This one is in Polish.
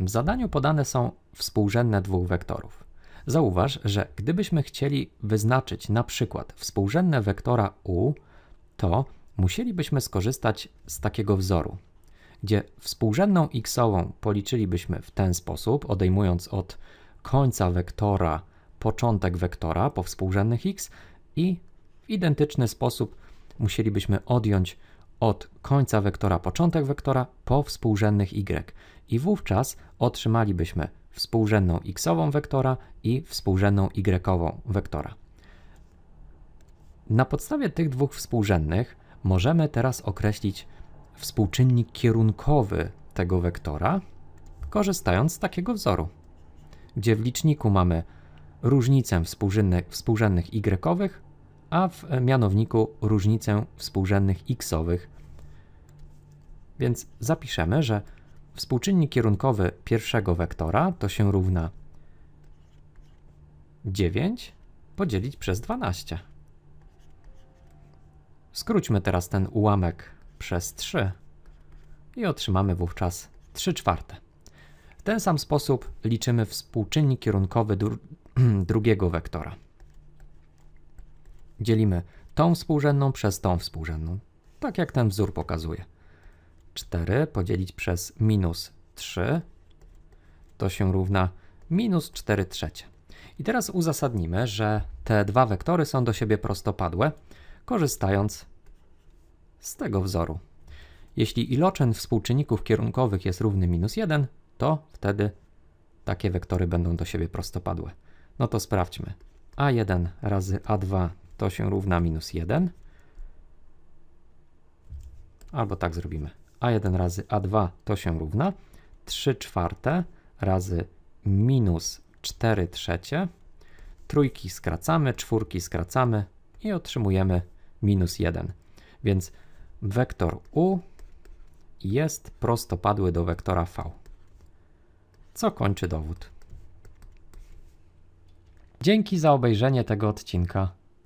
W zadaniu podane są współrzędne dwóch wektorów. Zauważ, że gdybyśmy chcieli wyznaczyć na przykład współrzędne wektora u, to musielibyśmy skorzystać z takiego wzoru, gdzie współrzędną x-ową policzylibyśmy w ten sposób, odejmując od końca wektora początek wektora po współrzędnych x i w identyczny sposób musielibyśmy odjąć od końca wektora początek wektora po współrzędnych y i wówczas otrzymalibyśmy współrzędną x-ową wektora i współrzędną y-ową wektora. Na podstawie tych dwóch współrzędnych możemy teraz określić współczynnik kierunkowy tego wektora, korzystając z takiego wzoru, gdzie w liczniku mamy różnicę współrzędnych, współrzędnych y, a w mianowniku różnicę współrzędnych x-owych. Więc zapiszemy, że współczynnik kierunkowy pierwszego wektora to się równa 9 podzielić przez 12. Skróćmy teraz ten ułamek przez 3 i otrzymamy wówczas 3 czwarte. W ten sam sposób liczymy współczynnik kierunkowy dru drugiego wektora. Dzielimy tą współrzędną przez tą współrzędną, tak jak ten wzór pokazuje. 4 podzielić przez minus 3 to się równa minus 4 trzecie. I teraz uzasadnimy, że te dwa wektory są do siebie prostopadłe, korzystając z tego wzoru. Jeśli iloczyn współczynników kierunkowych jest równy minus 1, to wtedy takie wektory będą do siebie prostopadłe. No to sprawdźmy. a1 razy a2 to się równa minus 1. Albo tak zrobimy. A1 razy a2 to się równa 3 czwarte razy minus 4 trzecie. Trójki skracamy, czwórki skracamy i otrzymujemy minus 1. Więc wektor u jest prostopadły do wektora v. Co kończy dowód. Dzięki za obejrzenie tego odcinka.